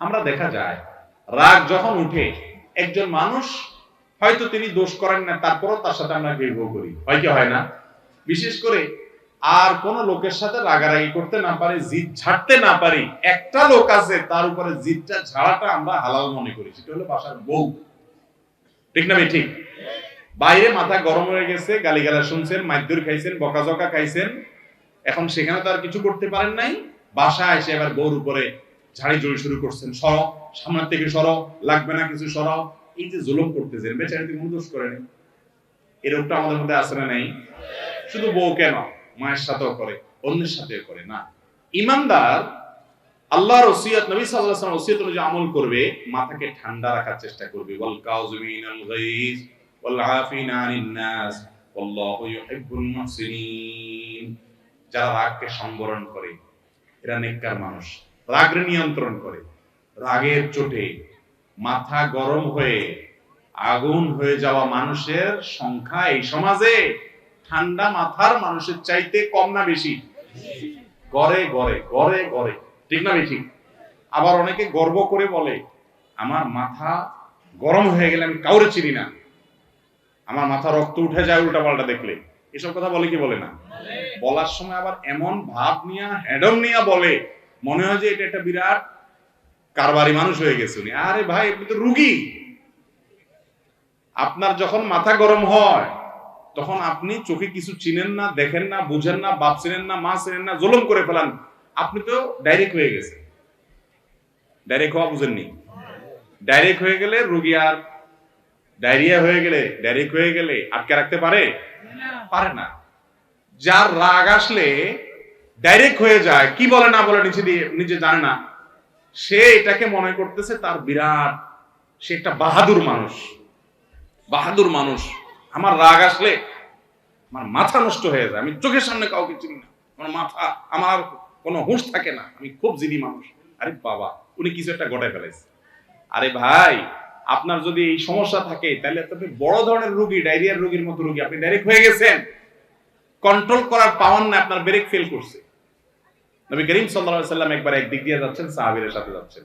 আমরা দেখা যায়, রাগ যখন উঠে, একজন মানুষ হয়তো তিনি দোষ করেন না, তারপরও তার সাথে আমরা বিবাহ করি। হয় কি হয় না? বিশেষ করে আর কোন লোকের সাথে রাগারাগি করতে না পারি, জিদ ঝাড়তে না পারি, একটা লোক আছে, তার উপরে জিদটা ঝাড়াটা আমরা হালাল মনে করি, সেটা হলো বাসার বউ। ঠিক না ঠিক? বাইরে মাথা গরম হয়ে গেছে গালিগালা শুনছেন, মাইদুর খাইছেন, বকাঝকা খাইছেন, এখন সেখানে তো আর কিছু করতে পারেন নাই, বাসায় এসে এবার বউর উপরে ঝাড়ি জড়ি শুরু করছেন সরো সামনের থেকে সরো লাগবে না কিছু, সরাও। এই যে জুলুম করতেছেন, বেচারি তো কোনো দোষ করেনি এরকমটা আমাদের মধ্যে আসে না নেই? শুধু বউ কেন? মায়ের সাথেও করে, অন্যের সাথেও করে না। ইমানদার আল্লাহর ওসিয়ত, নবী সাল্লাল্লাহু আলাইহি ওয়াসাল্লাম ওসিয়ত অনুযায়ী আমল করবে, মাথাকে ঠান্ডা রাখার চেষ্টা করবে। ওয়াল কাযিমিনাল গাইজ, ওয়াল আফিনা আনিন নাস ওয়াল্লাহু ইউহিব্বুল মুহসিনিন। যারা রাগকে সংবরণ করে, এরা নেককার মানুষ। রাগের নিয়ন্ত্রণ করে। রাগের চোটে মাথা গরম হয়ে আগুন হয়ে যাওয়া মানুষের সংখ্যা এই সমাজে ঠান্ডা মাথার মানুষের চাইতে কম না বেশি? গড়ে গড়ে গড়ে গড়ে। ঠিক না বেশি আবার অনেকে গর্ব করে বলে, আমার মাথা গরম হয়ে গেলে আমি কাউরে চিনি না। আমার মাথা রক্ত উঠে যায় উল্টা পাল্টা দেখলে। এসব কথা বলে কি বলে না? বলার সময় আবার এমন ভাব নিয়া, হ্যাডম নিয়া বলে মনে হয় যে এটা একটা বিরাট কারবারি মানুষ হয়ে গেছে উনি। আরে ভাই আপনি তো রুগী। আপনার যখন মাথা গরম হয় তখন আপনি চোখে কিছু চিনেন না দেখেন না বুঝেন না বাপ চিনেন না মা চিনেন না জুলুম করে ফেলান। আপনি তো ডাইরেক্ট হয়ে গেছে ডাইরেক্ট হওয়া বুঝেননি। ডাইরেক্ট হয়ে গেলে রুগী আর ডায়রিয়া হয়ে গেলে ডাইরেক্ট হয়ে গেলে আটকে রাখতে পারে? পারে না। যার রাগ আসলে ডাইরেক্ট হয়ে যায়। কি বলে, না বলে নিচে দিয়ে, নিজে জানে না। সে এটাকে মনে করতেছে তার বিরাট, সে একটা বাহাদুর মানুষ। বাহাদুর মানুষ। আমার রাগ আসলে আমার মাথা নষ্ট হয়ে যায়। আমি চোখের সামনে কাউকে চিনি না। আমার মাথা, আমার কোনো হুঁশ থাকে না। আমি খুব জিদি মানুষ। আরে বাবা, উনি কিছু একটা গটায় ফেলাইছে। আরে ভাই, আপনার যদি এই সমস্যা থাকে, তাহলে আপনি বড় ধরনের রোগী, ডায়রিয়ার রোগীর মতো রোগী। আপনি ডাইরেক্ট হয়ে গেছেন। কন্ট্রোল করার পাওয়ার না আপনার ব্রেক ফেল করছে। নবী করিম সাল্লাল্লাহু সাল্লাম একবার একদিক দিয়ে যাচ্ছেন, সাহাবীদের সাথে যাচ্ছেন।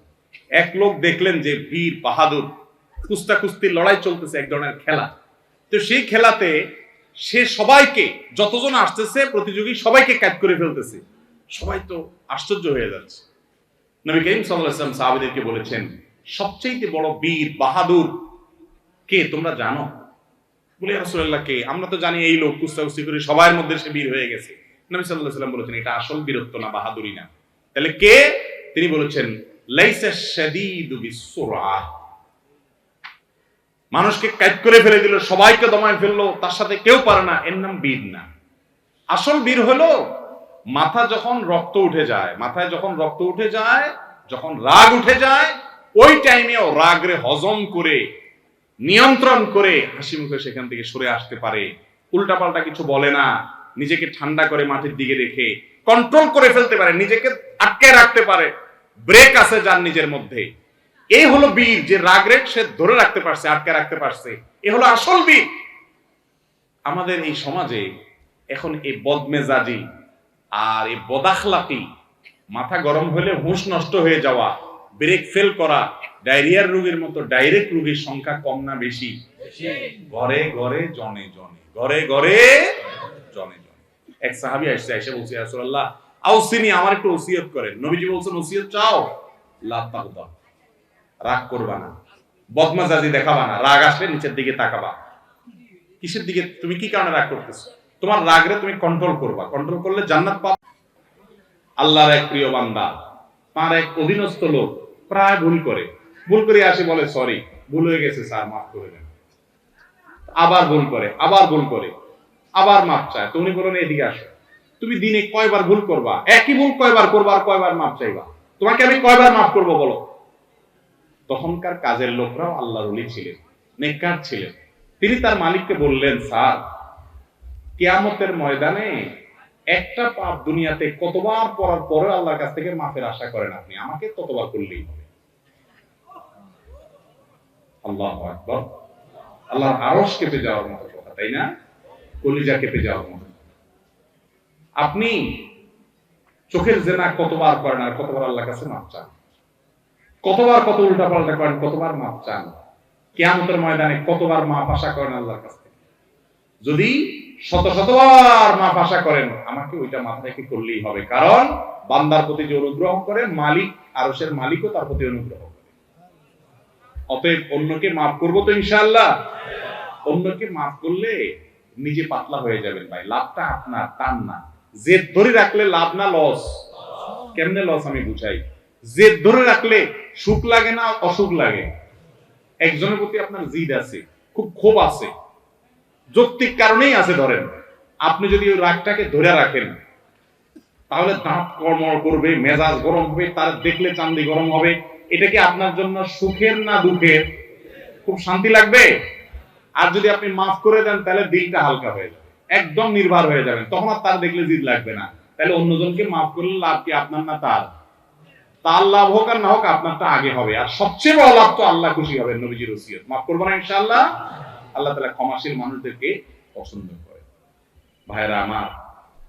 এক লোক দেখলেন যে বীর বাহাদুর কুস্তা কুস্তির লড়াই চলতেছে এক ধরনের খেলা। তো সেই খেলাতে সে সবাইকে, যতজন আসতেছে প্রতিযোগী সবাইকে কাজ করে ফেলতেছে। সবাই তো আশ্চর্য হয়ে যাচ্ছে। নবী করিম সাল্লাম সাহাবীদেরকে বলেছেন সবচেয়ে বড় বীর, বাহাদুর কে তোমরা জানো? বলে রাসূলুল্লাহ, কে? আমরা তো জানি এই লোক কুস্তা কুস্তি করে সবার মধ্যে সে বীর হয়ে গেছে। নবী আলাইহি সাল্লাম বলেছেন, এটা আসল বীরত্ব না, বাহাদুরি না। তাহলে কে? তিনি বলেছেন মানুষকে কাজ করে ফেলে দিল, সবাইকে দমায় ফেলল, তার সাথে কেউ পারে না, এর নাম বীর না। আসল বীর হলো, মাথা যখন রক্ত উঠে যায়, মাথায় যখন রক্ত উঠে যায়, যখন রাগ উঠে যায়, ওই টাইমেও রাগরে হজম করে, নিয়ন্ত্রণ করে হাসি মুখে সেখান থেকে সরে আসতে পারে। উল্টাপাল্টা কিছু বলে না। নিজেকে ঠান্ডা করে মাটির দিকে রেখে কন্ট্রোল করে ফেলতে পারে নিজেকে আটকে রাখতে পারে ব্রেক আছে যার নিজের মধ্যে। এই হলো বীর যে রাগ রেখ সে ধরে রাখতে পারছে আটকে রাখতে পারছে। এ হলো আসল বীর। আমাদের এই সমাজে এখন এই বদমেজাজি আর এই বদাখলাপি মাথা গরম হলে হুঁশ নষ্ট হয়ে যাওয়া ব্রেক ফেল করা ডায়রিয়ার রোগীর মতো ডাইরেক্ট রোগীর সংখ্যা কম না বেশি। ঘরে ঘরে জনে জনে ঘরে ঘরে জনে। এক সাহাবি আসছে, এসে বলছে রাসূলুল্লাহ, আউসিনি, আমার একটু ওসিয়ত করেন। নবীজি বলছেন, ওসিয়ত চাও? লা তাগদা, রাগ করবা না। বদমাজাজি দেখাবা না। রাগ আসলে নিচের দিকে তাকাবা। কিসের দিকে? তুমি কি কারণে রাগ করতেছো? তোমার রাগরে তুমি কন্ট্রোল করবা। কন্ট্রোল করলে জান্নাত পাবা। আল্লাহর এক প্রিয় বান্দা, তার এক অধীনস্থ লোক প্রায় ভুল করে। ভুল করে আসে বলে, সরি, ভুল হয়ে গেছে, স্যার, মাফ করে দেন। আবার ভুল করে, আবার ভুল করে। আবার মাপ চায়। তুমি বলেন এদিকে আসো। তুমি দিনে কয়বার ভুল করবা? একই ভুল কয়বার করবা আর কয়বার মাপ চাইবা? তোমাকে আমি কয়বার মাফ করব বলো? তখনকার কাজের লোকরাও আল্লাহর ওলি ছিলেন, নেককার ছিলেন। তিনি তার মালিককে বললেন, স্যার, কিয়ামতের ময়দানে একটা পাপ দুনিয়াতে কতবার পড়ার পরে আল্লাহর কাছ থেকে মাফের আশা করেন আপনি? আমাকে ততবার করলেই হবে। আল্লাহ আকবর। আল্লাহর আরস কেঁপে যাওয়ার মতো কথা, তাই না? কলিজা কেঁপে যাওয়ার মতো আপনি চোখের জেনা কতবার করেন আর কতবার আল্লাহর কাছে মাপ চান? কতবার কত উল্টা পাল্টা করেন, কতবার মাপ চান? কেয়ামতের ময়দানে কতবার মাপ আশা করেন আল্লাহর কাছ যদি শত শতবার মাপ আশা করেন, আমাকে ওইটা মাথা রেখে করলেই হবে। কারণ বান্দার প্রতি যে অনুগ্রহ করেন, মালিক, আরশের মালিকও তার প্রতি অনুগ্রহ করে অতএব অন্যকে মাফ করব তো ইনশাআল্লাহ। অন্যকে মাফ করলে নিজে পাতলা হয়ে যাবেন ভাই। লাভটা আপনার তার না। জেদ ধরে রাখলে লাভ না লস কেমনে লস আমি বুঝাই? জেদ ধরে রাখলে সুখ লাগে না, অসুখ লাগে? একজনের প্রতি আপনার জিদ আছে, খুব ক্ষোভ আছে। যৌক্তিক কারণেই আছে, ধরেন। আপনি যদি ওই রাগটাকে ধরে রাখেন, তাহলে দাঁত কর্মর করবে, মেজাজ গরম হবে, তার দেখলে চান্দি গরম হবে। এটা কি আপনার জন্য সুখের না দুঃখের? খুব শান্তি লাগবে? আর যদি আপনি মাফ করে দেন, তাহলে দিলটা হালকা হয়ে যাবে। একদম নির্ভর হয়ে যাবেন। তখন আর তার দেখলে জিদ লাগবে না। তাহলে অন্যজনকে মাফ করলে লাভ কি? আপনার না তার? তার লাভ হোক আর না হোক, আপনারটা আগে হবে। আর সবচেয়ে বড় লাভ তো আল্লাহ খুশি হবে নবীজির ওসিয়ত। মাফ করব না ইনশাআল্লাহ? আল্লাহ তাআলা ক্ষমাশীল মানুষদেরকে পছন্দ করে। ভাইরা আমার,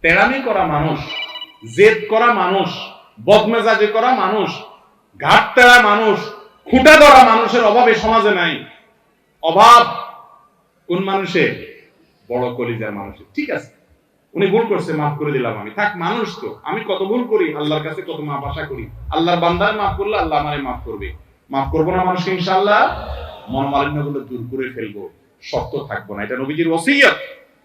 তেড়ামি করা মানুষ, জেদ করা মানুষ, বদমেজাজি করা মানুষ, ঘাট তেড়া মানুষ, খুঁটা ধরা মানুষের অভাবে সমাজে নাই। অভাব কোন মানুষে? বড় কলিজার মানুষে। ঠিক আছে? উনি ভুল করছে, মাফ করে দিলাম আমি। থাক, মানুষ তো। আমি কত ভুল করি, আল্লাহর কাছে কত মাফ আশা করি। আল্লাহর বান্দার মাফ করলে আল্লাহ আমারে মাফ করবে। মাফ করব না মানুষকে, ইনশাআল্লাহ? মনোমালিন্যগুলো দূর করে ফেলব। শক্ত থাকব না। এটা নবীজির ওসিয়ত।